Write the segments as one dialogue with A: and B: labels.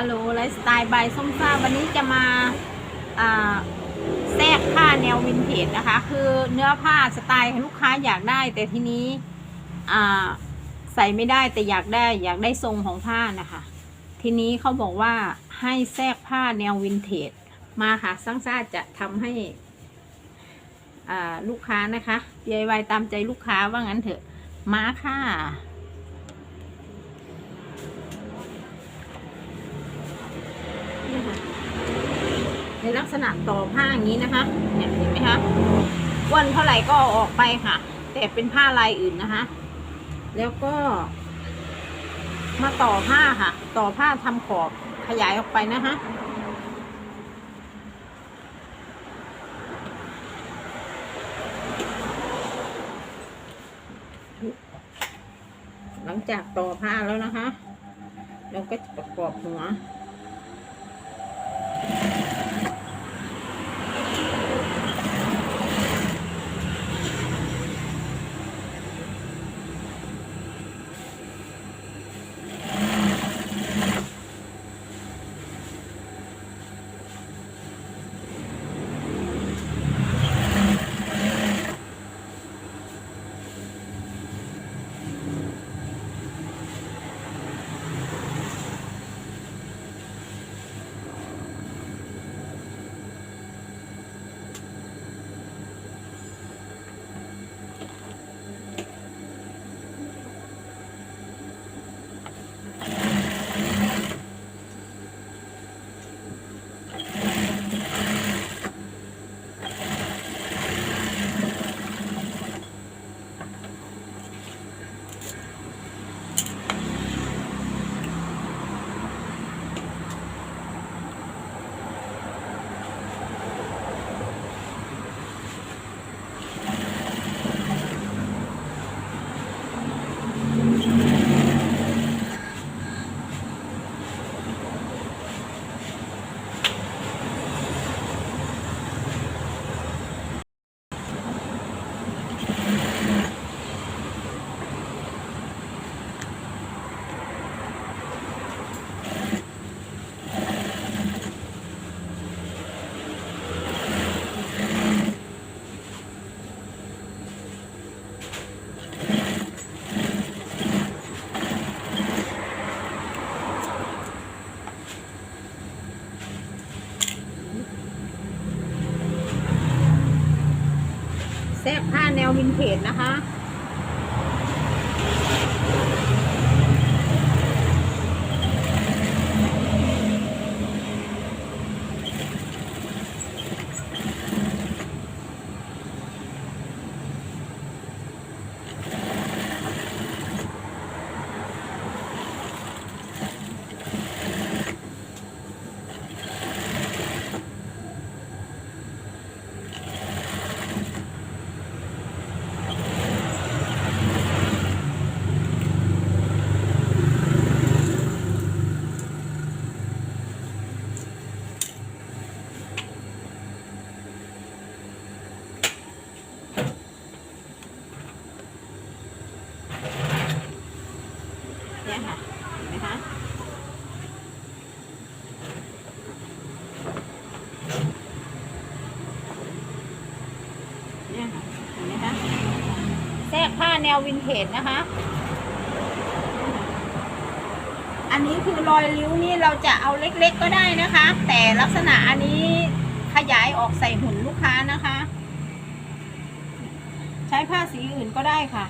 A: ฮัลโหลไลฟ์สไตล์บายส้มซ่าวันนี้จะมาแทรกผ้าแนววินเทจนะคะ คือเนื้อผ้าสไตล์ลูกค้าอยากได้ แต่ทีนี้ใส่ไม่ได้แต่อยากได้อยากได้ทรงของผ้านะคะ ทีนี้เขาบอกว่าให้แทรกผ้าแนววินเทจมาค่ะซังซ่าจะทำให้ลูกค้านะคะ DIY ตามใจลูกค้าว่างั้นเถอะมาค่ะ นี่ค่ะใน ลักษณะต่อผ้าอย่างนี้นะคะเนี่ยเห็นไหมคะอ้วนเท่าไหร่ก็ออกไปค่ะ แต่เป็นผ้าลายอื่นนะคะ แล้วก็ มาต่อผ้าค่ะ ต่อผ้าทำขอบขยายออกไปนะคะหลังจากต่อผ้าแล้วนะคะ เราก็จะประกอบหัว แทรกผ้าแนววินเทจนะคะ เนี่ยค่ะ เห็นไหมคะ เนี่ยค่ะ เห็นไหมคะ แนววินเทจนะคะ อันนี้คือรอยริ้วนี่เราจะเอาเล็กๆก็ได้นะคะ แต่ลักษณะอันนี้ขยายออกใส่หุ่นลูกค้านะคะ ใช้ผ้าสีอื่นก็ได้ค่ะ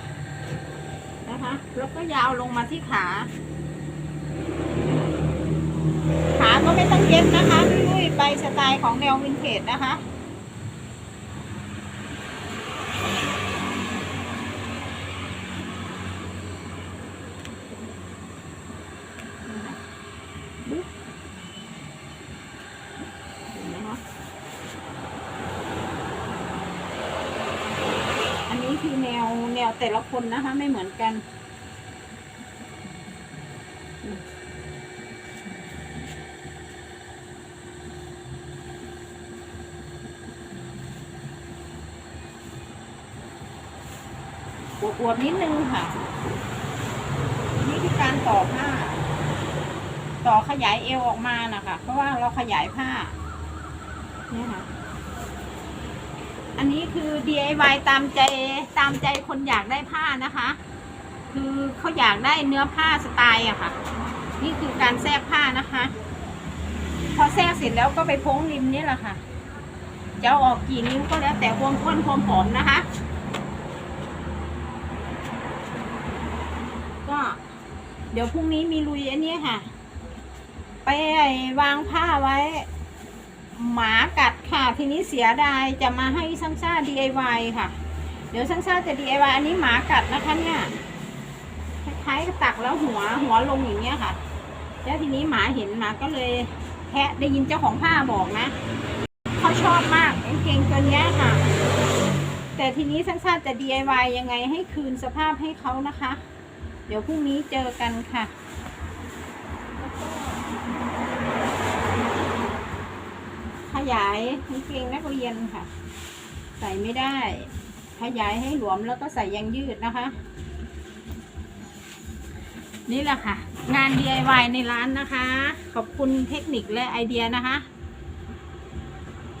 A: นะคะ แล้วก็ยาวลงมาที่ขา ขาก็ไม่ต้องเย็บนะคะลุยไปสไตล์ของแนววินเทจนะคะ เห็นไหมคะอันนี้คือแนว แนวแต่ละคนนะคะ ไม่เหมือนกันอวบๆนิดนึงค่ะ นี่คือการต่อผ้า ต่อต่อขยายเอวออกมานะคะ เพราะว่าเราขยายผ้า เนี่ยค่ะ อันนี้คือ DIY ตามใจตามใจคนอยากได้ผ้านะคะ คือเขาอยากได้เนื้อผ้าสไตล์อะค่ะ นี่คือการแทรกผ้านะคะ พอแทรกเสร็จแล้วก็ไปโพ้งริมนี่แหละค่ะจะอออกกี่นิ้วก็แล้วแต่ความข้นความผอมนะคะ ก็ เดี๋ยวพรุ่งนี้มีลุยอันนี้ค่ะ ไปวางผ้าไว้ หมากัดค่ะ ทีนี้เสียดายจะมาให้ซังซ่า DIY ค่ะ เดี๋ยวซังซ่าจะ DIY อันนี้หมากัดนะคะเนี่ยคล้ายๆตักแล้วหัวหัวลงอย่างเงี้ยค่ะ แล้วทีนี้หมาเห็นหมาก็เลยแคะได้ยินเจ้าของผ้าบอกนะเขาชอบมากกางเกงตัวเนี้ยค่ะ แต่ทีนี้ซังซ่าจะ DIY ยังไงให้คืนสภาพให้เขานะคะ เดี๋ยวพรุ่งนี้เจอกันค่ะ ขยายกางเกงนักเรียนค่ะ ใส่ไม่ได้ ขยายให้หลวมแล้วก็ใส่ยางยืดนะคะ นี่แหละค่ะ งาน DIY ในร้านนะคะ ขอบคุณเทคนิคและไอเดียนะคะ